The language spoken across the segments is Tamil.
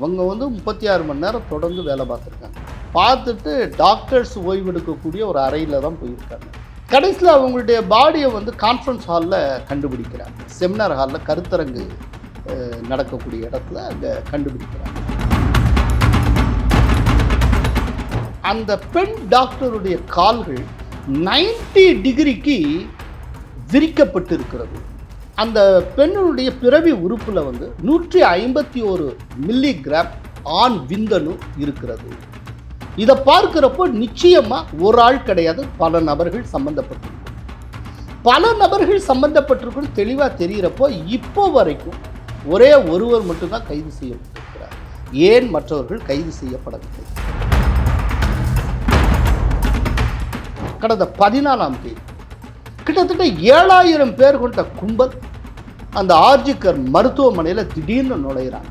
அவங்க வந்து முப்பத்தி ஆறு மணி நேரம் தொடர்ந்து வேலை பார்த்துருக்காங்க. பார்த்துட்டு டாக்டர்ஸ் ஓய்வெடுக்கக்கூடிய ஒரு அறையில் தான் போயிருக்காங்க. கடைசியில் அவங்களுடைய பாடியை வந்து கான்ஃபரன்ஸ் ஹாலில் கண்டுபிடிக்கிறாங்க. செமினார் ஹாலில் கருத்தரங்கு நடக்கக்கூடிய இடத்துல அங்கே கண்டுபிடிக்கிறாங்க. அந்த பெண் டாக்டருடைய கால்கள் 90 டிகிரிக்கு விரிக்கப்பட்டு இருக்கிறது அந்த பெண்ணுடைய பிறவி உறுப்பில் வந்து நூற்றி ஐம்பத்தி ஒரு மில்லிகிராம் ஆண் விந்தணு இருக்கிறது. இதை பார்க்குறப்போ நிச்சயமாக ஒரு ஆள் கிடையாது பல நபர்கள் சம்மந்தப்பட்டிருக்கும் பல நபர்கள் சம்மந்தப்பட்டிருக்கும் தெளிவாக தெரிகிறப்போ இப்போ வரைக்கும் ஒரே ஒருவர் மட்டும்தான் கைது செய்யப்பட்டிருக்கிறார். ஏன் மற்றவர்கள் கைது செய்யப்படவில்லை? கடந்த பதினாலாம் தேதி கிட்டத்தட்ட ஏழாயிரம் பேர் கொண்ட கும்பல் அந்த ஆர்ஜிக்கர் மருத்துவமனையில் திடீர்னு நுழையிறாங்க.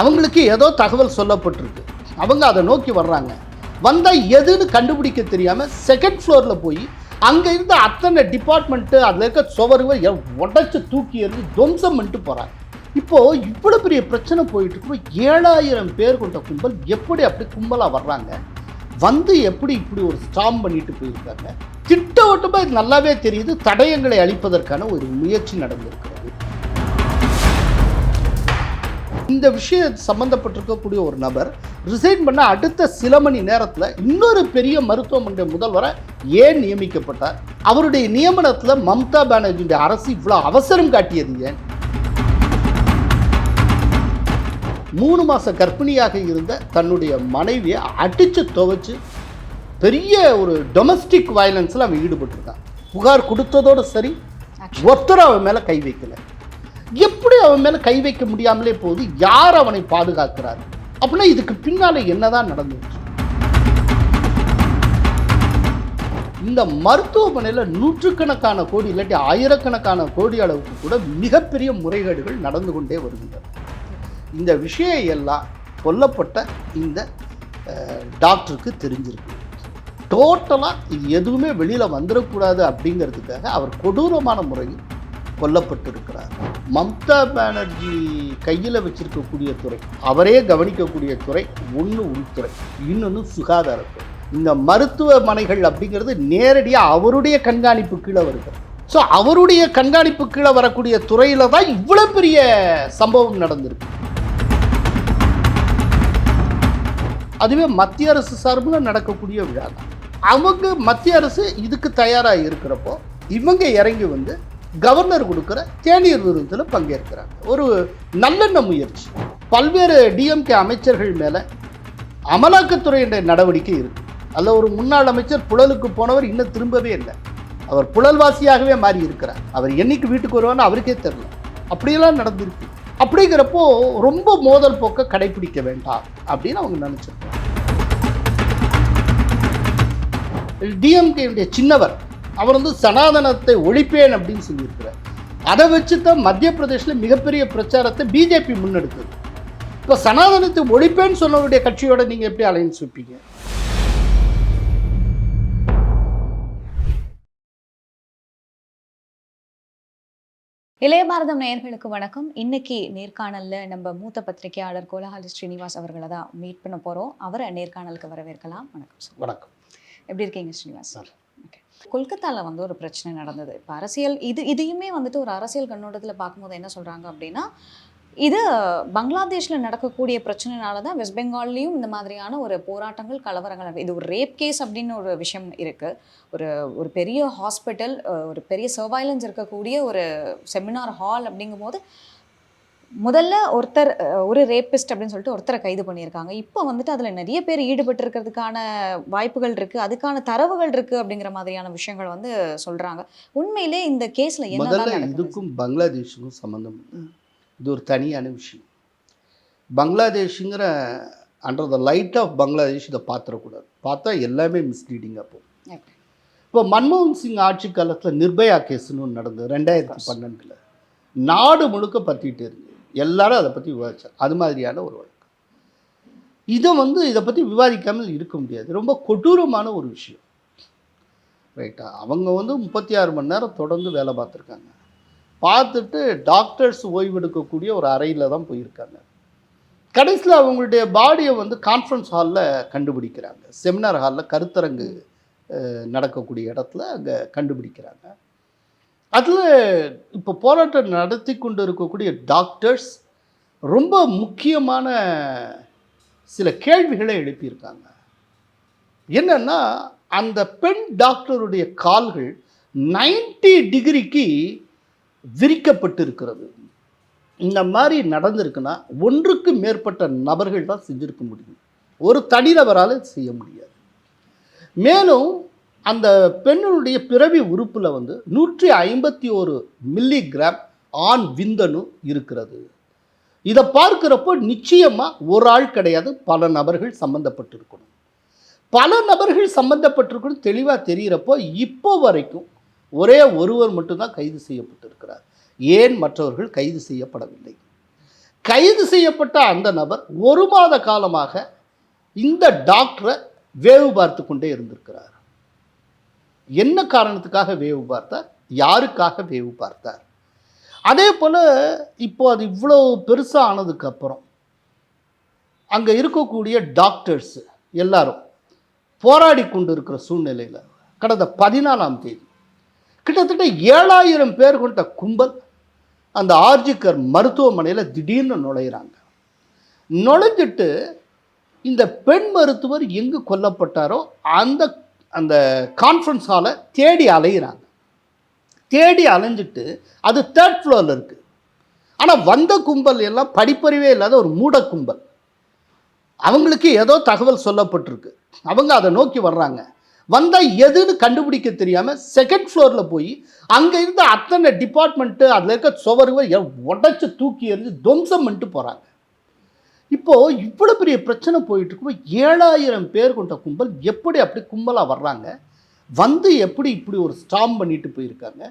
அவங்களுக்கு ஏதோ தகவல் சொல்லப்பட்டிருக்கு. அவங்க அதை நோக்கி வர்றாங்க. வந்தால் எதுன்னு கண்டுபிடிக்க தெரியாமல் செகண்ட் ஃப்ளோரில் போய் அங்கே இருந்த அத்தனை டிபார்ட்மெண்ட்டு அதில் இருக்க சுவருவை உடச்சி தூக்கி எறிஞ்சு துவம்சம் பண்ணிட்டு போகிறாங்க இப்போது இவ்வளோ பெரிய பிரச்சனை போயிட்டு இருக்கோம் ஏழாயிரம் பேர் கொண்ட கும்பல் எப்படி அப்படி கும்பலாக வர்றாங்க? வந்து எப்படி இப்படி ஒரு ஸ்டாம் பண்ணிட்டு போயிருக்காங்க? திட்டவட்டமாக இது நல்லாவே தெரியுது. தடயங்களை அழிப்பதற்கான ஒரு முயற்சி நடந்திருக்கிறது இந்த விஷயம் சம்பந்தப்பட்டிருக்கக்கூடிய ஒரு நபர் ரிசைன் பண்ண அடுத்த சில மணி நேரத்தில் இன்னொரு பெரிய மருத்துவமனை முதல்வரை ஏன் நியமிக்கப்பட்டார்? அவருடைய நியமனத்தில் மம்தா பானர்ஜியுடைய அரசு இவ்வளோ அவசரம் காட்டியது ஏன்? மூணு மாத கர்ப்பிணியாக இருந்த தன்னுடைய மனைவியை அடித்து துவைச்சு பெரிய ஒரு டொமஸ்டிக் வயலன்ஸில் அவன் ஈடுபட்டிருக்கான். புகார் கொடுத்ததோடு சரி ஒருத்தர் அவன் மேலே கை வைக்கல. எப்படி அவன் மேலே கை வைக்க முடியாமலே போகுது யார் அவனை பாதுகாக்கிறார்? அப்படின்னா இதுக்கு பின்னால என்னதான் நடந்துச்சு? இந்த மருத்துவமனையில் நூற்றுக்கணக்கான கோடி இல்லாட்டி ஆயிரக்கணக்கான கோடி அளவுக்கு கூட மிகப்பெரிய முறைகேடுகள் நடந்து கொண்டே வருகின்றன. இந்த விஷயம் எல்லாம் கொல்லப்பட்ட இந்த டாக்டருக்கு தெரிஞ்சிருக்கு. டோட்டலாக இது எதுவுமே வெளியில் வந்துடக்கூடாது அப்படிங்கிறதுக்காக அவர் கொடூரமான முறையில் கொல்லப்பட்டிருக்கிறார். மம்தா பானர்ஜி கையில் வச்சிருக்கக்கூடிய துறை அவரே கவனிக்கக்கூடிய துறை ஒன்று உள்துறை இன்னொன்று சுகாதாரத்துறை. இந்த மருத்துவமனைகள் அப்படிங்கிறது நேரடியாக அவருடைய கண்காணிப்பு கீழே வருகிறது. ஸோ அவருடைய கண்காணிப்பு கீழே வரக்கூடிய துறையில் தான் இவ்வளோ பெரிய சம்பவம் நடந்திருக்கு. அதுவே மத்திய அரசு சார்பில் நடக்கக்கூடிய விழா தான். அவங்க மத்திய அரசு இதுக்கு தயாராக இருக்கிறப்போ இவங்க இறங்கி வந்து கவர்னர் கொடுக்குற தேநீர் விருந்தில் பங்கேற்கிறாங்க. ஒரு நல்லெண்ண முயற்சி. பல்வேறு டிஎம்கே அமைச்சர்கள் மேலே அமலாக்கத்துறையினுடைய நடவடிக்கை இருக்கு. அல்ல ஒரு முன்னாள் அமைச்சர் புழலுக்கு போனவர் இன்னும் திரும்பவே இல்லை. அவர் புழல்வாசியாகவே மாறி இருக்கிறார். அவர் என்னைக்கு வீட்டுக்கு வருவான்னு அவருக்கே தெரியல. அப்படியெல்லாம் நடந்திருக்கு. அப்படிங்கிறப்போ ரொம்ப மோதல் போக்கை கடைபிடிக்க வேண்டாம் அப்படின்னு அவங்க நினச்சிருக்காங்க. டிஎம்கேயுடைய சின்னவர் அவர் வந்து சனாதனத்தை ஒழிப்பேன் அப்படின்னு சொல்லியிருக்கிறார். அதை வச்சு தான் மத்திய பிரதேசில் மிகப்பெரிய பிரச்சாரத்தை பிஜேபி முன்னெடுத்தது. இப்போ சனாதனத்தை ஒழிப்பேன்னு சொன்னவருடைய கட்சியோட நீங்கள் எப்படி அலைன்ஸ் வைப்பீங்க? இளைய பாரதம் நேயர்களுக்கு வணக்கம். இன்னைக்கு நேர்காணல்ல நம்ம மூத்த பத்திரிகையாளர் கோலஹாலி ஸ்ரீனிவாஸ் அவர்களை தான் மீட் பண்ண போறோம். அவரை நேர்காணலுக்கு வரவேற்கலாம். வணக்கம் சார். வணக்கம். எப்படி இருக்கீங்க ஸ்ரீனிவாஸ்? சார். கொல்கத்தாவில் வந்து ஒரு பிரச்சனை நடந்தது. இப்போ அரசியல் இது இதையுமே வந்துட்டு ஒரு அரசியல் கண்ணோட்டத்தில் பார்க்கும்போது என்ன சொல்கிறாங்க அப்படின்னா இது பங்களாதேஷில் நடக்கக்கூடிய பிரச்சனைனால தான் வெஸ்ட் பெங்கால்லையும் இந்த மாதிரியான ஒரு போராட்டங்கள் கலவரங்கள் இது ஒரு ரேப் கேஸ் அப்படின்னு ஒரு விஷயம் இருக்குது ஒரு ஒரு பெரிய ஹாஸ்பிட்டல் ஒரு பெரிய சர்வைலன்ஸ் இருக்கக்கூடிய ஒரு செமினார் ஹால் அப்படிங்கும்போது முதல்ல ஒருத்தர் ஒரு ரேபிஸ்ட் அப்படின்னு சொல்லிட்டு ஒருத்தரை கைது பண்ணியிருக்காங்க. இப்போ வந்துட்டு அதில் நிறைய பேர் ஈடுபட்டு இருக்கிறதுக்கான வாய்ப்புகள் இருக்குது அதுக்கான தரவுகள் இருக்குது அப்படிங்கிற மாதிரியான விஷயங்கள் வந்து சொல்கிறாங்க உண்மையிலே இந்த கேஸில் முதல்ல இதுக்கும் பங்களாதேஷுக்கும் சம்மந்தம். இது ஒரு தனியான விஷயம். பங்களாதேஷுங்கிற under the light of Bangladesh இதை பார்த்துடக்கூடாது. பார்த்தா எல்லாமே மிஸ்லீடிங்காக போகும். Okay. இப்போ மன்மோகன் சிங் ஆட்சி காலத்தில் நிர்பயா கேஸ்னு ஒன்று நடந்தது ரெண்டாயிரத்தி பன்னெண்டில். நாடு முழுக்க பற்றிட்டு இருக்கு எல்லாரும் அதை பற்றி விவாதித்தார் அது மாதிரியான ஒரு வழக்கு. இதை வந்து இதை பற்றி விவாதிக்காமல் இருக்க முடியாது. ரொம்ப கொடூரமான ஒரு விஷயம். ரைட்டா அவங்க வந்து முப்பத்தி ஆறு மணி நேரம் தொடர்ந்து வேலை பார்த்துருக்காங்க. பார்த்துட்டு டாக்டர்ஸ் ஓய்வெடுக்கக்கூடிய ஒரு அறையில் தான் போயிருக்காங்க. கடைசியில் அவங்களுடைய பாடியை வந்து கான்ஃபரன்ஸ் ஹாலில் கண்டுபிடிக்கிறாங்க. செமினார் ஹாலில் கருத்தரங்கு நடக்கக்கூடிய இடத்துல அங்கே கண்டுபிடிக்கிறாங்க. அதில் இப்போ போராட்டம் நடத்தி கொண்டு இருக்கக்கூடிய டாக்டர்ஸ் ரொம்ப முக்கியமான சில கேள்விகளை எழுப்பியிருக்காங்க. என்னன்னா அந்த பெண் டாக்டருடைய கால்கள் 90 டிகிரிக்கு விரிக்கப்பட்டிருக்கிறது. இந்த மாதிரி நடந்திருக்குன்னா ஒன்றுக்கு மேற்பட்ட நபர்கள் தான் செஞ்சுருக்க முடியும். ஒரு தனிநபரால் செய்ய முடியாது. மேலும் அந்த பெண்ணுடைய பிறவி உறுப்பில் வந்து நூற்றி ஐம்பத்தி ஒரு மில்லிகிராம் ஆண் விந்தணு இருக்கிறது. இதை பார்க்குறப்போ நிச்சயமாக ஒரு ஆள் கிடையாது பல நபர்கள் சம்மந்தப்பட்டிருக்கணும் பல நபர்கள் சம்மந்தப்பட்டிருக்கணும் தெளிவாக தெரிகிறப்போ இப்போ வரைக்கும் ஒரே ஒருவர் மட்டும்தான் கைது செய்யப்பட்டிருக்கிறார். ஏன் மற்றவர்கள் கைது செய்யப்படவில்லை? கைது செய்யப்பட்ட அந்த நபர் ஒரு மாத காலமாக இந்த டாக்டரை வேவு பார்த்து கொண்டே இருந்திருக்கிறார். என்ன காரணத்துக்காக வேவு பார்த்தார்? யாருக்காக வேவு பார்த்தார்? அதே போல் இப்போ அது இவ்வளோ பெருசாக ஆனதுக்கப்புறம் அங்கே இருக்கக்கூடிய டாக்டர்ஸ் எல்லாரும் போராடி கொண்டு இருக்கிற சூழ்நிலையில் கடந்த பதினாலாம் தேதி கிட்டத்தட்ட ஏழாயிரம் பேர் கொண்ட கும்பல் அந்த ஆர்ஜிக்கர் மருத்துவமனையில் திடீர்னு நுழையிறாங்க. நுழைஞ்சிட்டு இந்த பெண் மருத்துவர் எங்கு கொல்லப்பட்டாரோ அந்த அந்த கான்ஃபரன்ஸ் ஹாலை தேடி அலையிறாங்க. தேடி அலைஞ்சிட்டு அது தேர்ட் ஃப்ளோரில் இருக்குது ஆனால் வந்த கும்பல் எல்லாம் படிப்பறிவே இல்லாத ஒரு மூட கும்பல். அவங்களுக்கு ஏதோ தகவல் சொல்லப்பட்டிருக்கு. அவங்க அதை நோக்கி வர்றாங்க. வந்தால் எதுன்னு கண்டுபிடிக்க தெரியாமல் செகண்ட் ஃப்ளோரில் போய் அங்கே இருந்த அத்தனை டிபார்ட்மெண்ட்டு அதில் இருக்க சுவருவை உடச்சி தூக்கி எறிஞ்சு துவம்சம் பண்ணிட்டு போகிறாங்க இப்போது இவ்வளோ பெரிய பிரச்சனை போயிட்டு இருக்கும்போது ஏழாயிரம் பேர் கொண்ட கும்பல் எப்படி அப்படி கும்பலாக வர்றாங்க? வந்து எப்படி இப்படி ஒரு ஸ்டாம் பண்ணிட்டு போயிருக்காங்க?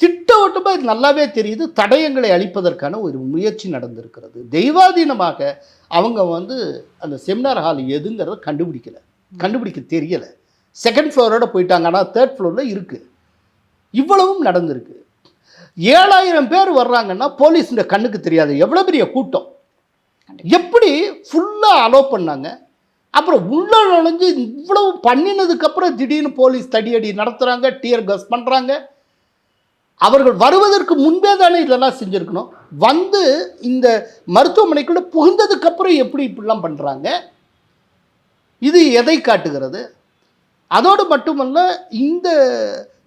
திட்டவட்டமாக இது நல்லாவே தெரியுது. தடயங்களை அழிப்பதற்கான ஒரு முயற்சி நடந்திருக்கிறது. தெய்வாதீனமாக அவங்க வந்து அந்த செமினார் ஹால் எதுங்கிறத கண்டுபிடிக்கல. கண்டுபிடிக்க தெரியலை. செகண்ட் ஃப்ளோரோட போயிட்டாங்க. ஆனால் தேர்ட் ஃப்ளோரில் இருக்குது இவ்வளவும் நடந்திருக்கு. ஏழாயிரம் பேர் வர்றாங்கன்னா போலீஸ் கண்ணுக்கு தெரியாது. எவ்வளோ பெரிய கூட்டம்? எப்படி ஃபுல்லாக அலோவ் பண்ணாங்க? அப்புறம் உள்ள நுழைஞ்சு இவ்வளவு பண்ணினதுக்கப்புறம் திடீர்னு போலீஸ் தடியடி நடத்துகிறாங்க டியர் கஸ் பண்ணுறாங்க அவர்கள் வருவதற்கு முன்பே தானே இதெல்லாம் செஞ்சுருக்கணும். வந்து இந்த மருத்துவமனைக்குள்ளே புகுந்ததுக்கப்புறம் எப்படி இப்படிலாம் பண்ணுறாங்க இது எதை காட்டுகிறது? அதோடு மட்டுமல்ல இந்த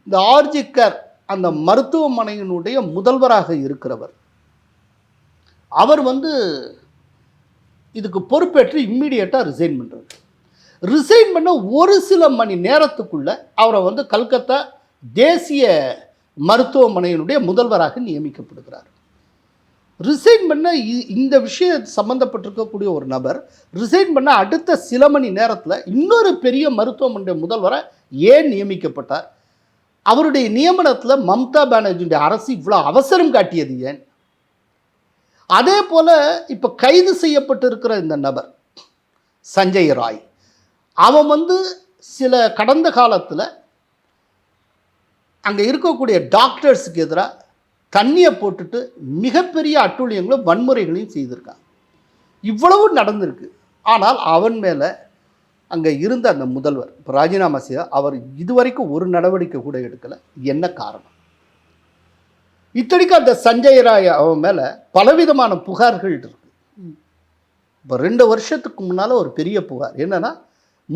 இந்த ஆர்ஜிக்கர் அந்த மருத்துவமனையினுடைய முதல்வராக இருக்கிறவர். அவர் வந்து இதுக்கு பொறுப்பேற்று இம்மீடியட்டாக ரிசைன் பண்ணுறது ரிசைன் பண்ண ஒரு சில மணி நேரத்துக்குள்ளே அவரை வந்து கல்கத்தா தேசிய மருத்துவமனையினுடைய முதல்வராக நியமிக்கப்படுகிறார். ரிசைன் பண்ண இ- இந்த விஷயம் சம்மந்தப்பட்டிருக்கக்கூடிய ஒரு நபர் ரிசைன் பண்ண அடுத்த சில மணி நேரத்தில் இன்னொரு பெரிய மருத்துவமனை முதல்வரை ஏன் நியமிக்கப்பட்டார்? அவருடைய நியமனத்தில் மம்தா பானர்ஜியுடைய அரசு இவ்வளோ அவசரம் காட்டியது ஏன்? அதே போல் இப்போ கைது செய்யப்பட்டிருக்கிற இந்த நபர் சஞ்சய் ராய் அவன் வந்து சில கடந்த காலத்தில் அங்கே இருக்கக்கூடிய டாக்டர்ஸுக்கு எதிராக தண்ணியை போட்டுட்டு மிகப்பெரிய அட்டூழியங்களும் வன்முறைகளையும் செய்திருக்கான். இவ்வளவு நடந்திருக்கு. ஆனால் அவன் மேலே அங்கே இருந்த அந்த முதல்வர் இப்போ ராஜினாமா செய்ய அவர் இதுவரைக்கும் ஒரு நடவடிக்கை கூட எடுக்கலை. என்ன காரணம்? இத்தனைக்கும் அந்த சஞ்சய் ராய் அவன் மேலே பலவிதமான புகார்கள் இருக்கு. இப்போ ரெண்டு வருஷத்துக்கு முன்னால் ஒரு பெரிய புகார். என்னன்னா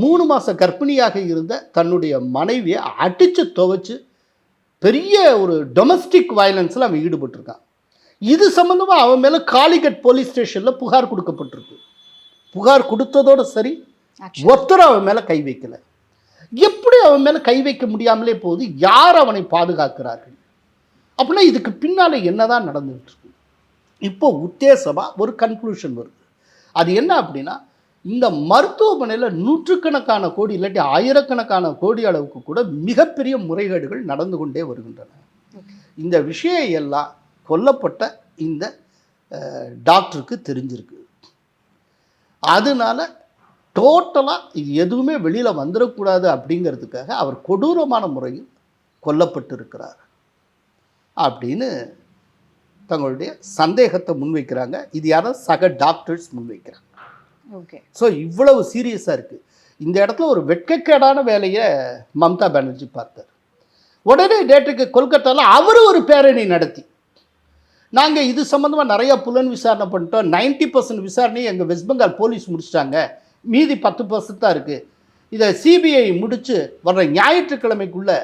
மூணு மாத கர்ப்பிணியாக இருந்த தன்னுடைய மனைவியை அடித்து துவைச்சு பெரிய ஒரு டொமஸ்டிக் வயலன்ஸில் அவன் ஈடுபட்டிருக்கான். இது சம்மந்தமாக அவன் மேலே காலிகட் போலீஸ் ஸ்டேஷனில் புகார் கொடுக்கப்பட்டிருக்கு. புகார் கொடுத்ததோடு சரி. ஒருத்தர் அவன் மேலே கை வைக்கல. எப்படி அவன் மேலே கை வைக்க முடியாமலே போகுது? யார் அவனை பாதுகாக்கிறார்கள்? அப்படின்னா இதுக்கு பின்னால் என்னதான் நடந்துகிட்டு இருக்கு இப்போ உத்தேசமாக ஒரு கன்க்ளூஷன் வருது. அது என்ன அப்படின்னா இந்த மருத்துவமனையில் நூற்றுக்கணக்கான கோடி இல்லாட்டி ஆயிரக்கணக்கான கோடி அளவுக்கு கூட மிகப்பெரிய முறைகேடுகள் நடந்து கொண்டே வருகின்றன. இந்த விஷயம் எல்லாம் கொல்லப்பட்ட இந்த டாக்டருக்கு தெரிஞ்சிருக்கு. அதனால டோட்டலாக இது எதுவுமே வெளியில் வந்துடக்கூடாது அப்படிங்கிறதுக்காக அவர் கொடூரமான முறையில் கொல்லப்பட்டிருக்கிறார். அப்படின்னு தங்களுடைய சந்தேகத்தை முன்வைக்கிறாங்க. இது யாரோ? சக டாக்டர்ஸ் முன்வைக்கிறாங்க. ஓகே. ஸோ இவ்வளவு சீரியஸாக இருக்குது இந்த இடத்துல ஒரு வெட்கக்கேடான வேலையை மம்தா பானர்ஜி பார்த்தார். உடனே டேட்டுக்கு கொல்கத்தாவில் அவர் ஒரு பேரணி நடத்தி. நாங்கள் இது சம்மந்தமாக நிறைய புலன் விசாரணை பண்ணிட்டோம். 90% பர்சன்ட் விசாரணையை எங்கள் வெஸ்ட் பெங்கால் போலீஸ் முடிச்சிட்டாங்க. மீதி பத்து பர்சன்ட் தான் இருக்குது இதை சிபிஐ முடித்து வர்ற ஞாயிற்றுக்கிழமைக்குள்ளே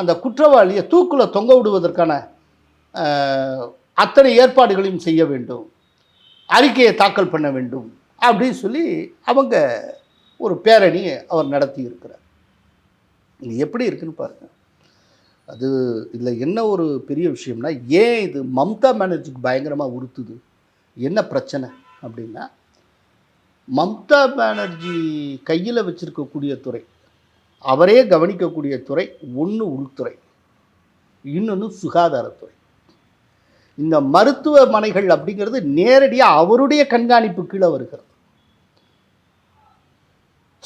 அந்த குற்றவாளியை தூக்கில் தொங்க விடுவதற்கான அத்தனை ஏற்பாடுகளையும் செய்ய வேண்டும். அறிக்கையை தாக்கல் பண்ண வேண்டும். அப்படின்னு சொல்லி அவங்க ஒரு பேரணி அவர் நடத்தி இருக்கிறார் இது எப்படி இருக்குன்னு பாருங்கள் அது இதில் என்ன ஒரு பெரிய விஷயம்னா ஏன் இது மம்தா பானர்ஜிக்கு பயங்கரமாக உறுத்துது? என்ன பிரச்சனை அப்படின்னா மம்தா பானர்ஜி கையில் வச்சுருக்கக்கூடிய துறை அவரே கவனிக்கக்கூடிய துறை ஒன்று உள்துறை இன்னொன்று சுகாதாரத்துறை. இந்த மருத்துவமனைகள் அப்படிங்கிறது நேரடியாக அவருடைய கண்காணிப்பு கீழே வருகிறது.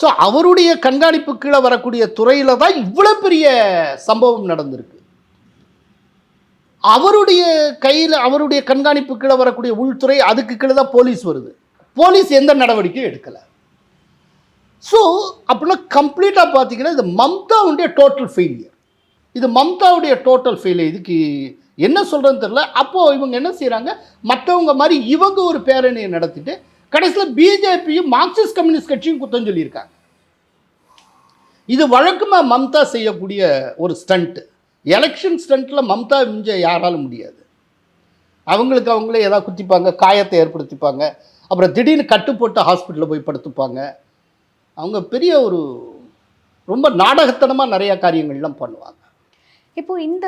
ஸோ அவருடைய கண்காணிப்பு கீழே வரக்கூடிய துறையில் தான் இவ்வளோ பெரிய சம்பவம் நடந்திருக்கு. அவருடைய கையில் அவருடைய கண்காணிப்பு கீழே வரக்கூடிய உள்துறை அதுக்கு கீழே தான் போலீஸ் வருது. போலீஸ் எந்த நடவடிக்கையும் எடுக்கலை. ஸோ அப்படின்னா கம்ப்ளீட்டாக பார்த்தீங்கன்னா இது மம்தாவுடைய டோட்டல் ஃபெயிலியர் இது மம்தாவுடைய டோட்டல் ஃபெயிலியர் இதுக்கு என்ன சொல்கிறதுன்னு தெரில அப்போது இவங்க என்ன செய்கிறாங்க மற்றவங்க மாதிரி இவங்க ஒரு பேரணியை நடத்திட்டு கடைசியில் பிஜேபியும் மார்க்சிஸ்ட் கம்யூனிஸ்ட் கட்சியும் குத்தம் சொல்லியிருக்காங்க. இது வழக்கமாக மம்தா செய்யக்கூடிய ஒரு ஸ்டண்ட்டு எலெக்ஷன் ஸ்டண்ட்டில் மம்தா மிஞ்ச யாராலும் முடியாது. அவங்களுக்கு அவங்களே ஏதாவது குத்திப்பாங்க காயத்தை ஏற்படுத்திப்பாங்க. அப்புறம் திடீர்னு கட்டு போட்டு ஹாஸ்பிட்டலில் போய் படுத்துப்பாங்க. அவங்க பெரிய ஒரு ரொம்ப நாடகத்தனமாக நிறையா காரியங்கள்லாம் பண்ணுவாங்க. இப்போ இந்த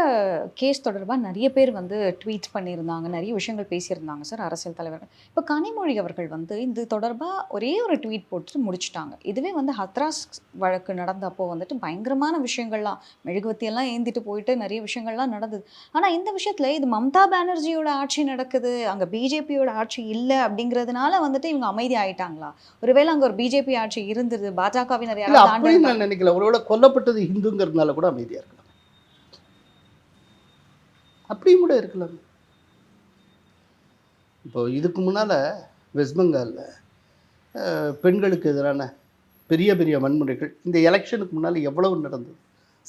கேஸ் தொடர்பாக நிறைய பேர் வந்து ட்வீட் பண்ணியிருந்தாங்க நிறைய விஷயங்கள் பேசியிருந்தாங்க சார் அரசியல் தலைவர்கள். இப்போ கனிமொழி அவர்கள் வந்து இது தொடர்பாக ஒரே ஒரு ட்வீட் போட்டு முடிச்சிட்டாங்க. இதுவே வந்து ஹத்ராஸ் வழக்கு நடந்தப்போ வந்துட்டு பயங்கரமான விஷயங்கள்லாம் மெழுகுவத்தியெல்லாம் ஏந்திட்டு போயிட்டு நிறைய விஷயங்கள்லாம் நடந்தது. ஆனால் இந்த விஷயத்தில் இது மம்தா பானர்ஜியோட ஆட்சி நடக்குது அங்கே பிஜேபியோட ஆட்சி இல்லை அப்படிங்கிறதுனால வந்துட்டு இவங்க அமைதி ஆயிட்டாங்களா? ஒருவேளை அங்கே ஒரு பிஜேபி ஆட்சி இருந்தது பாஜகவினர் யாராவது நான் நினைக்கல. ஒருவேளை கொல்லப்பட்டது ஹிந்துங்கிறதுனால கூட அமைதியாக இருக்கலாம். அப்படியும் கூட இருக்கலாம். இப்போ இதுக்கு முன்னால் வெஸ்ட் பெங்காலில் பெண்களுக்கு எதிரான பெரிய பெரிய வன்முறைகள் இந்த எலெக்ஷனுக்கு முன்னால் எவ்வளவு நடந்தது?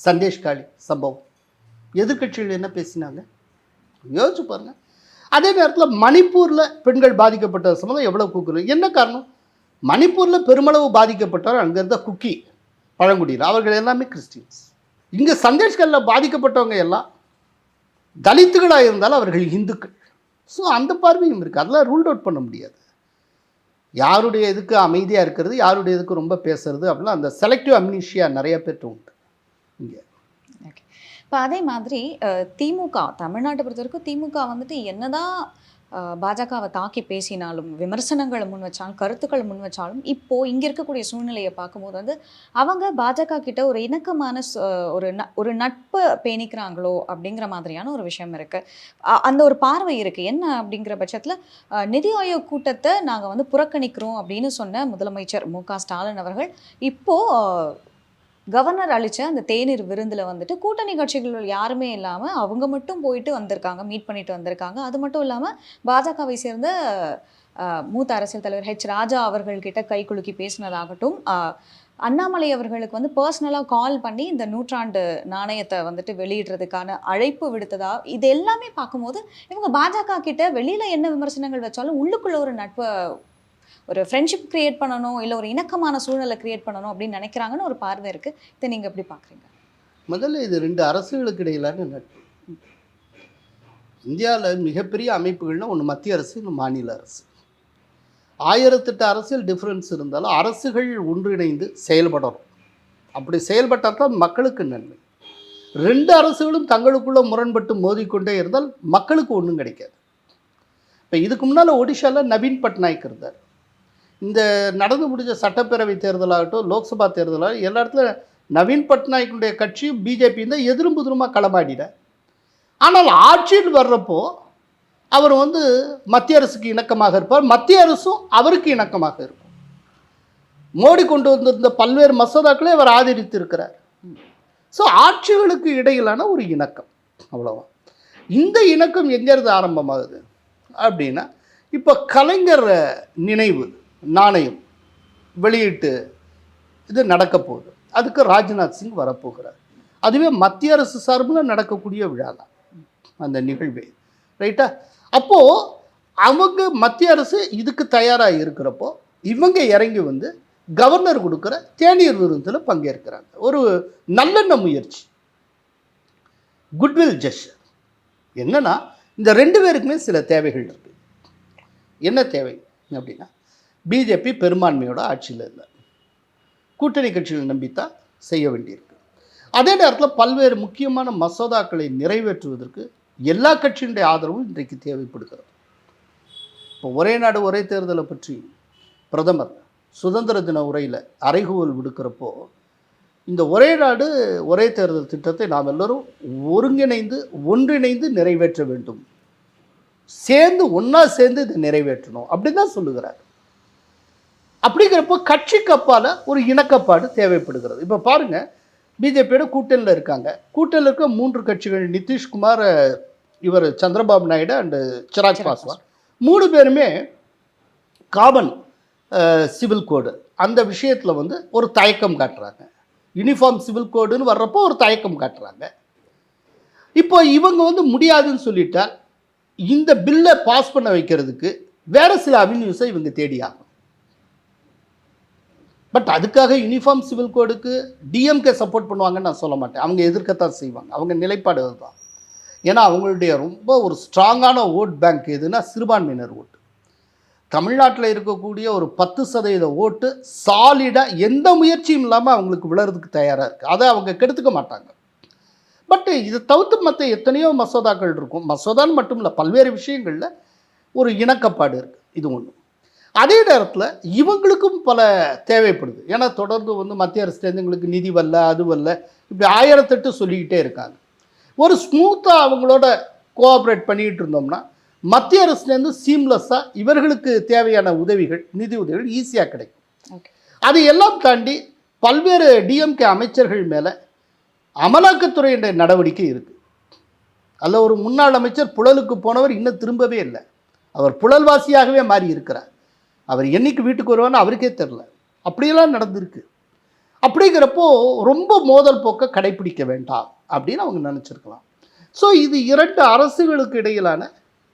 சந்தேஷ் காளி சம்பவம். எதிர்க்கட்சிகள் என்ன பேசினாங்க? யோசிச்சு பாருங்கள் அதே நேரத்தில் மணிப்பூரில் பெண்கள் பாதிக்கப்பட்ட சம்பந்தம் எவ்வளோ கூக்குறது? என்ன காரணம்? மணிப்பூரில் பெருமளவு பாதிக்கப்பட்டவர் அங்கே இருந்த குக்கி பழங்குடியில் அவர்கள் எல்லாமே கிறிஸ்டின்ஸ். இங்கே சந்தேஷ்கரில் பாதிக்கப்பட்டவங்க எல்லாம் தலித்துகளாக இருந்தாலும் அவர்கள் இந்துக்கள். ஸோ அந்த பார்வையும் இருக்குது அதெல்லாம் ரூல்ட் அவுட் பண்ண முடியாது. யாருடைய இதுக்கு அமைதியாக இருக்கிறது யாருடைய இதுக்கு ரொம்ப பேசுறது அப்படிலாம் அந்த செலக்டிவ் அம்னிஷியா நிறைய பேர்ட்டு உண்டு. இங்கே. இப்போ அதே மாதிரி திமுக தமிழ்நாட்டை பொறுத்த வரைக்கும் திமுக வந்துட்டு என்னதான் பாஜகவை தாக்கி பேசினாலும் விமர்சனங்களை முன் வச்சாலும் கருத்துக்களை முன் வச்சாலும் இப்போ இங்கே இருக்கக்கூடிய சூழ்நிலையை பார்க்கும்போது வந்து அவங்க பாஜக கிட்ட ஒரு இணக்கமான ஒரு ந- ஒரு நட்பை பேணிக்கிறாங்களோ அப்படிங்கிற மாதிரியான ஒரு விஷயம் இருக்கு. அந்த ஒரு பார்வை இருக்கு. என்ன அப்படிங்கிற பட்சத்தில் நிதி ஆயோக் கூட்டத்தை நாங்கள் வந்து புறக்கணிக்கிறோம் அப்படின்னு சொன்ன முதலமைச்சர் மு க ஸ்டாலின் அவர்கள் இப்போ கவர்னர் அளித்த அந்த தேநீர் விருந்தில் வந்துட்டு கூட்டணி கட்சிகள் யாருமே இல்லாமல் அவங்க மட்டும் போயிட்டு வந்திருக்காங்க மீட் பண்ணிட்டு வந்திருக்காங்க. அது மட்டும் இல்லாமல் பாஜகவை சேர்ந்த மூத்த அரசியல் தலைவர் ஹெச் ராஜா அவர்கள்கிட்ட கை குலுக்கி பேசினதாகட்டும் அண்ணாமலை அவர்களுக்கு வந்து பர்சனலாக கால் பண்ணி இந்த நூற்றாண்டு நாணயத்தை வந்துட்டு வெளியிடுறதுக்கான அழைப்பு விடுத்ததா இது எல்லாமே பார்க்கும்போது இவங்க பாஜக கிட்ட வெளியில் என்ன விமர்சனங்கள் வச்சாலும் உள்ளுக்குள்ள ஒரு நட்பை ஒரு ஃப்ரெண்ட்ஷிப் கிரியேட் பண்ணணும் இல்லை ஒரு இணக்கமான சூழ்நிலை கிரியேட் பண்ணணும் அப்படின்னு நினைக்கிறாங்கன்னு ஒரு பார்வை இருக்குது இதை நீங்கள் எப்படி பார்க்குறீங்க? முதல்ல இது ரெண்டு அரசுகளுக்கு இடையிலான நட்பு. இந்தியாவில் மிகப்பெரிய அமைப்புகள்னா ஒன்று மத்திய அரசு இன்னும் மாநில அரசு. ஆயிரத்தெட்டு அரசியல் டிஃப்ரென்ஸ் இருந்தாலும் அரசுகள் ஒன்றிணைந்து செயல்படணும். அப்படி செயல்பட்டால் தான் மக்களுக்கு நன்மை. ரெண்டு அரசுகளும் தங்களுக்குள்ளே முரண்பட்டு மோதிக்கொண்டே இருந்தால் மக்களுக்கு ஒன்றும் கிடைக்காது. இப்போ இதுக்கு முன்னால் ஒடிஷாவில் நவீன் பட்நாயக் இருந்தார். இந்த நடந்து முடிஞ்ச சட்டப்பேரவை தேர்தலாகட்டும் லோக்சபா தேர்தலாகட்டும் எல்லா இடத்துல நவீன் பட்நாயக்கினுடைய கட்சியும் பிஜேபியும் தான் எதிரும் புதிருமாக களமாடிட. ஆனால் ஆட்சியில் வர்றப்போ அவர் வந்து மத்திய அரசுக்கு இணக்கமாக இருப்பார். மத்திய அரசும் அவருக்கு இணக்கமாக இருக்கும். மோடி கொண்டு வந்திருந்த பல்வேறு மசோதாக்களை அவர் ஆதரித்து இருக்கிறார் ஸோ ஆட்சிகளுக்கு இடையிலான ஒரு இணக்கம் அவ்வளோவா இந்த இணக்கம் எங்கேருந்து ஆரம்பமாகுது அப்படின்னா இப்போ கலைஞர் நினைவு. நாணயம் வெளியிட்டு இது நடக்க போகுது. அதுக்கு ராஜ்நாத் சிங் வரப்போகிறார். அதுவே மத்திய அரசு சார்பில் நடக்கக்கூடிய விழா தான் அந்த நிகழ்வே. ரைட்டா? அப்போது அவங்க மத்திய அரசு இதுக்கு தயாராக இருக்கிறப்போ இவங்க இறங்கி வந்து கவர்னர் கொடுக்குற தேநீர் விருந்தில் பங்கேற்கிறாங்க. ஒரு நல்லெண்ண முயற்சி. Goodwill gesture. என்னென்னா இந்த ரெண்டு பேருக்குமே சில தேவைகள் இருக்குது என்ன தேவை அப்படின்னா பிஜேபி பெரும்பான்மையோட ஆட்சியில் இல்லை. கூட்டணி கட்சிகளை நம்பித்தான் செய்ய வேண்டியிருக்கு. அதே நேரத்தில் பல்வேறு முக்கியமான மசோதாக்களை நிறைவேற்றுவதற்கு எல்லா கட்சியினுடைய ஆதரவும் இன்றைக்கு தேவைப்படுகிறது. இப்போ ஒரே நாடு ஒரே தேர்தலை பற்றி பிரதமர் சுதந்திர தின உரையில் அறைகூவல் விடுக்கிறப்போ இந்த ஒரே நாடு ஒரே தேர்தல் திட்டத்தை நாம் எல்லோரும் ஒருங்கிணைந்து ஒன்றிணைந்து நிறைவேற்ற வேண்டும். சேர்ந்து ஒன்றா சேர்ந்து இதை நிறைவேற்றணும் அப்படின்னு தான் சொல்லுகிறார். அப்படிங்கிறப்போ கட்சிக்கு அப்பால ஒரு இணக்கப்பாடு தேவைப்படுகிறது. இப்போ பாருங்க பிஜேபியோட கூட்டணியில் இருக்காங்க. கூட்டணியில் இருக்க மூன்று கட்சிகள் நிதிஷ்குமார் இவர் சந்திரபாபு நாயுடு அண்டு சிராக் பாஸ்வான். மூணு பேருமே காமன் சிவில் கோடு அந்த விஷயத்தில் வந்து ஒரு தயக்கம் காட்டுறாங்க. யூனிஃபார்ம் சிவில் கோடுன்னு வர்றப்போ ஒரு தயக்கம் காட்டுறாங்க. இப்போ இவங்க வந்து முடியாதுன்னு சொல்லிட்டா இந்த பில்லை பாஸ் பண்ண வைக்கிறதுக்கு வேற சில அவென்யூஸை இவங்க தேடி ஆகும் பட் அதுக்காக யூனிஃபார்ம் சிவில் கோடுக்கு டிஎம்கே சப்போர்ட் பண்ணுவாங்கன்னு நான் சொல்ல மாட்டேன். அவங்க எதிர்க்கத்தான் செய்வாங்க. அவங்க நிலைப்பாடு அதுதான். ஏன்னா அவங்களுடைய ரொம்ப ஒரு ஸ்ட்ராங்கான ஓட் பேங்க் எதுனா சிறுபான்மையினர் ஓட்டு தமிழ்நாட்டில் இருக்கக்கூடிய ஒரு பத்து சதவீத ஓட்டு சாலிடாக எந்த முயற்சியும் இல்லாமல் அவங்களுக்கு விழறதுக்கு தயாராக இருக்குது அதை அவங்க கெடுத்துக்க மாட்டாங்க. பட் இதை தவிர்த்து மற்ற எத்தனையோ மசோதாக்கள் இருக்கும். மசோதான்னு மட்டும் இல்லை பல்வேறு விஷயங்களில் ஒரு இணக்கப்பாடு இருக்குது இது ஒன்று அதே நேரத்தில் இவங்களுக்கும் பல தேவைப்படுது. ஏன்னா தொடர்ந்து வந்து மத்திய அரசுலேருந்து எங்களுக்கு நிதி வரல அது வரல இப்படி ஆயிரத்தெட்டு சொல்லிக்கிட்டே இருக்காங்க. ஒரு ஸ்மூத்தாக அவங்களோட கோஆப்ரேட் பண்ணிக்கிட்டு இருந்தோம்னா மத்திய அரசுலேருந்து சீம்லெஸ்ஸாக இவர்களுக்கு தேவையான உதவிகள் நிதி உதவிகள் ஈஸியாக கிடைக்கும். அது எல்லாம் தாண்டி பல்வேறு டிஎம்கே அமைச்சர்கள் மேலே அமலாக்கத்துறையினுடைய நடவடிக்கை இருக்குது அதில் ஒரு முன்னாள் அமைச்சர் புழலுக்கு போனவர் இன்னும் திரும்பவே இல்லை. அவர் புழல்வாசியாகவே மாறி இருக்கிறார். அவர் என்னைக்கு வீட்டுக்கு வருவான்னு அவருக்கே தெரில அப்படியெல்லாம் நடந்திருக்கு. அப்படிங்கிறப்போ ரொம்ப மோதல் போக்கை கடைப்பிடிக்க வேண்டாம் அப்படின்னு அவங்க நினச்சிருக்கலாம். ஸோ இது இரண்டு அரசுகளுக்கு இடையிலான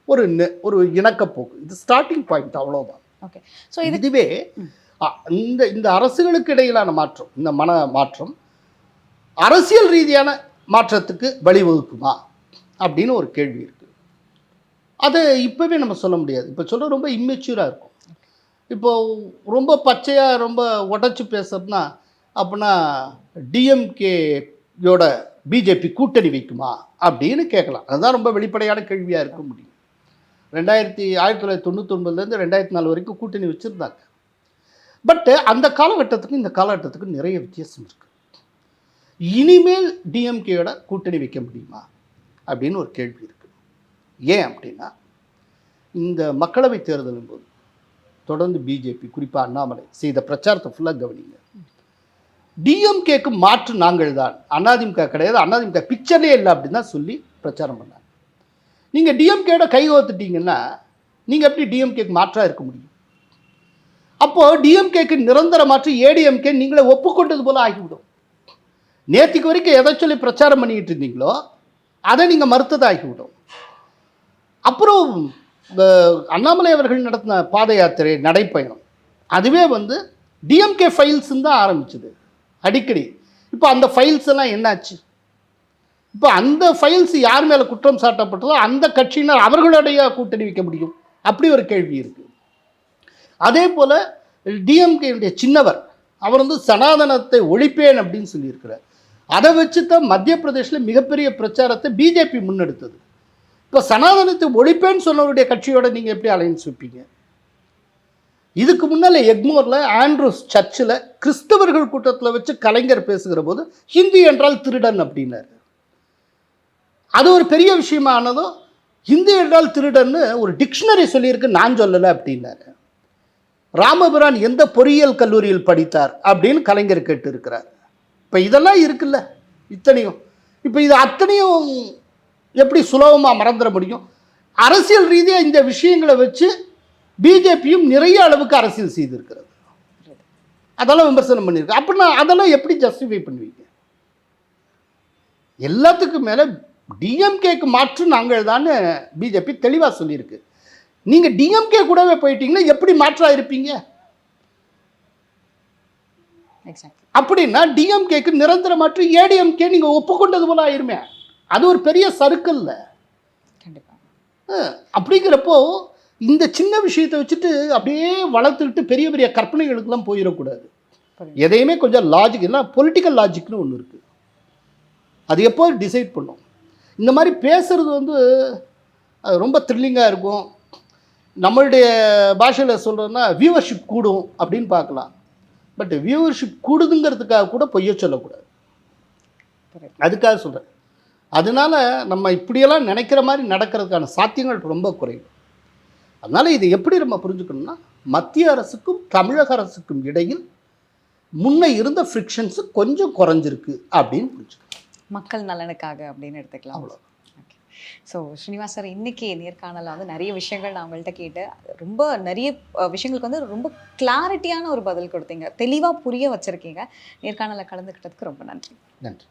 ஒரு நெ- ஒரு இணக்கப்போக்கு. இது ஸ்டார்டிங் பாயிண்ட் அவ்வளோதான் ஓகே ஸோ இது இதுவே இந்த இந்த அரசுகளுக்கு இடையிலான மாற்றம் இந்த மன மாற்றம் அரசியல் ரீதியான மாற்றத்துக்கு வழிவகுக்குமா அப்படின்னு ஒரு கேள்வி இருக்கு. அதை இப்போவே நம்ம சொல்ல முடியாது. இப்போ சொல்ல ரொம்ப இம்மெச்சூராக இருக்கும். இப்போ ரொம்ப பச்சையாக ரொம்ப உடச்சி பேசுறதுனா அப்படின்னா டிஎம்கேயோட பிஜேபி கூட்டணி வைக்குமா அப்படின்னு கேட்கலாம். அதுதான் ரொம்ப வெளிப்படையான கேள்வியாக இருக்க முடியும். ரெண்டாயிரத்தி ஆயிரத்தி தொள்ளாயிரத்தி தொண்ணூத்தொன்பதுலேருந்து ரெண்டாயிரத்தி நாலு வரைக்கும் கூட்டணி வச்சுருந்தாங்க. பட்டு அந்த காலகட்டத்துக்கும் இந்த காலகட்டத்துக்கும் நிறைய வித்தியாசம் இருக்குது இனிமேல் டிஎம்கேயோட கூட்டணி வைக்க முடியுமா அப்படின்னு ஒரு கேள்வி இருக்குது ஏன் அப்படின்னா இந்த மக்களவை தேர்தலின் போது தொடர்ந்து பிஜேபி குறிப்பாக அண்ணாமலை செய்த பிரச்சாரத்தை ஃபுல்லாக கவனிங்க. டிஎம்கேக்கு மாற்று நாங்கள் தான். அண்ணாதிமுக கிடையாது அதிமுக பிக்சர்லேயே இல்லை அப்படின்னு தான் சொல்லி பிரச்சாரம் பண்ணாங்க. நீங்கள் டிஎம்கேயோட கைகோத்துட்டீங்கன்னா நீங்கள் எப்படி டிஎம்கேக்கு மாற்றாக இருக்க முடியும்? அப்போது டிஎம்கேக்கு நிரந்தர மாற்று ஏடிஎம்கே நீங்களே ஒப்புக்கொண்டது போல ஆகிவிடும். நேற்றுக்கு வரைக்கும் எதை சொல்லி பிரச்சாரம் பண்ணிக்கிட்டு இருந்தீங்களோ அதை நீங்கள் மறுத்ததாகிவிடும். அப்புறம் அண்ணாமலை அவர்கள் நடத்தின பாத யாத்திரை நடைப்பயணம். அதுவே வந்து டிஎம்கே ஃபைல்ஸுன்னு தான் ஆரம்பிச்சுது. அடிக்கடி. இப்போ அந்த ஃபைல்ஸ் எல்லாம் என்னாச்சு? இப்போ அந்த ஃபைல்ஸ் யார் மேலே குற்றம் சாட்டப்பட்டதோ அந்த கட்சியினர் அவர்களுடைய கூட்டணி வைக்க முடியும். அப்படி ஒரு கேள்வி இருக்குது அதே போல் டிஎம்கேயுடைய சின்னவர் அவர் வந்து சனாதனத்தை ஒழிப்பேன் அப்படின்னு சொல்லியிருக்கிறார். அதை வச்சு தான் மத்திய பிரதேசில் மிகப்பெரிய பிரச்சாரத்தை பிஜேபி முன்னெடுத்தது. இப்போ சனாதனத்தை ஒழிப்பேன்னு சொன்னவருடைய கட்சியோட நீங்கள் எப்படி அலைன்ஸ் வைப்பீங்க? இதுக்கு முன்னால் எக்மோரில் ஆண்ட்ரூஸ் சர்ச்சில் கிறிஸ்தவர்கள் கூட்டத்தில் வச்சு கலைஞர் பேசுகிற போது ஹிந்தி என்றால் திருடன் அப்படின்னாரு. அது ஒரு பெரிய விஷயமானதும் ஹிந்தி என்றால் திருடன்னு ஒரு டிக்ஷனரி சொல்லியிருக்கு நான் சொல்லலை அப்படின்னாரு. ராமபிரான் எந்த பொறியியல் கல்லூரியில் படித்தார் அப்படின்னு கலைஞர் கேட்டு இருக்கிறார் இப்போ இதெல்லாம் இருக்குல்ல இத்தனையும். இப்போ இது அத்தனையும் எப்படி சுலபமாக மறந்துட முடியும்? அரசியல் ரீதியாக இந்த விஷயங்களை வச்சு பிஜேபியும் நிறைய அளவுக்கு அரசியல் செய்திருக்கிறது. அதெல்லாம் விமர்சனம் பண்ணியிருக்கு அப்படின்னா அதெல்லாம் எப்படி ஜஸ்டிஃபை பண்ணுவீங்க? எல்லாத்துக்கும் மேலே டிஎம்கேக்கு மாற்று நாங்கள் தான் பிஜேபி தெளிவாக சொல்லியிருக்கு. நீங்கள் டிஎம்கே கூடவே போயிட்டீங்கன்னா எப்படி மாற்றாக இருப்பீங்க? அப்படின்னா டிஎம்கேக்கு நிரந்தர மாற்று ஏடிஎம்கே நீங்கள் ஒப்புக்கொண்டது போல ஆயிருமே. அது ஒரு பெரிய சர்க்கிளில் கண்டிப்பாக அப்படிங்கிறப்போ இந்த சின்ன விஷயத்தை வச்சுட்டு அப்படியே வளர்த்துக்கிட்டு பெரிய பெரிய கற்பனைகளுக்கெல்லாம் போயிடக்கூடாது. எதையுமே கொஞ்சம் லாஜிக் இல்லை பொலிட்டிக்கல் லாஜிக்னு ஒன்று இருக்குது அது எப்போ டிசைட் பண்ணும். இந்த மாதிரி பேசுறது வந்து அது ரொம்ப த்ரில்லிங்காக இருக்கும். நம்மளுடைய பாஷையில் சொல்கிறோன்னா வியூவர்ஷிப் கூடும் அப்படின்னு பார்க்கலாம். பட் வியூவர்ஷிப் கூடுதுங்கிறதுக்காக கூட பொய்ய சொல்லக்கூடாது. அதுக்காக சொல்கிறேன் அதனால நம்ம இப்படியெல்லாம் நினைக்கிற மாதிரி நடக்கிறதுக்கான சாத்தியங்கள் ரொம்ப குறைவு. அதனால் இதை எப்படி நம்ம புரிஞ்சுக்கணும்னா மத்திய அரசுக்கும் தமிழக அரசுக்கும் இடையில் முன்ன இருந்த ஃப்ரிக்ஷன்ஸு கொஞ்சம் குறைஞ்சிருக்கு அப்படின்னு புரிஞ்சுக்கணும். மக்கள் நலனுக்காக அப்படின்னு எடுத்துக்கலாம். அவ்வளோ ஓகே ஸோ ஸ்ரீனிவாஸ் சார் இன்னைக்கு நேர்காணலில் வந்து நிறைய விஷயங்கள் நான் உங்கள்கிட்ட கேட்டு ரொம்ப நிறைய விஷயங்களுக்கு வந்து ரொம்ப கிளாரிட்டியான ஒரு பதில் கொடுத்தீங்க. தெளிவாக புரிய வச்சுருக்கீங்க. நேர்காணலில் கலந்துக்கிட்டதுக்கு ரொம்ப நன்றி. நன்றி.